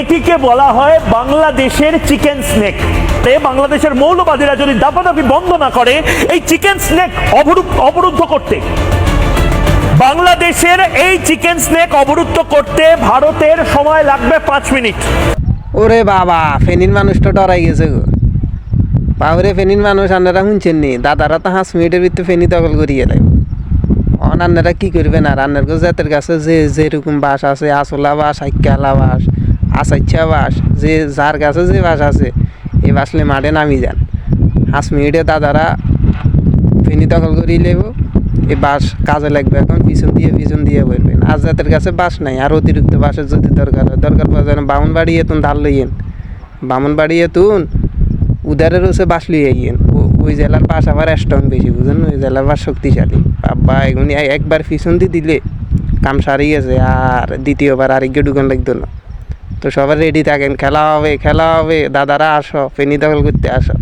এটিকে বলা হয় বাংলাদেশের চিকেন স্নেক। বাংলাদেশের মৌলবাদীরা যদি দাপাদাপি বন্ধ না করে, এই চিকেন স্নেক অবরুদ্ধ করতে। বাংলাদেশের এই চিকেন স্নেক অবরুদ্ধ করতে ভারতের সময় লাগবে পাঁচ মিনিট। ওরে বাবা, ফেনির মানুষটা ডরাই গেছে গো। বাবরে ফেনির মানুষ আন্নারা শুনছেন নি? দাদারা তো হাঁস মিনিটের ভিতরে ফেনি দখল করিয়ে দেয়। অন কি করবেন আর আন্নার জাতের কাছে যে যেরকম বাস আছে আসলা বাস আইকালা বাস আসাইচ্ছা বাস, যে যার কাছে যে বাস আছে, এই বাসলে মাঠে নামি যান। হাঁস মিনিটে দাদারা ফেনি দখল করিয়ে লেব এই বাস কাজে লাগবে এখন, পিছন দিয়ে পিছন দিয়ে বলবেন। আর যাদের কাছে বাস নাই, আর অতিরিক্ত বাসের যদি দরকার হয়, দরকার পড়ে যেন বামুন বাড়ি এতুন ধার লইয়েন। বামুন বাড়ি এতুন, উদারের হচ্ছে বাস লইয়ে গিয়েন ওই জেলার বাস আবার স্ট্রং বেশি বুঝেন ওই জেলার বাস শক্তিশালী। বাবা এগুলি একবার পিছন দিয়ে দিলে কাম সারি গেছে, আর দ্বিতীয়বার আরেককে ঢুকান লাগতো না। তো সবাই রেডি থাকেন খেলা হবে খেলা হবে দাদারা আসো ফেনি দখল করতে আসো।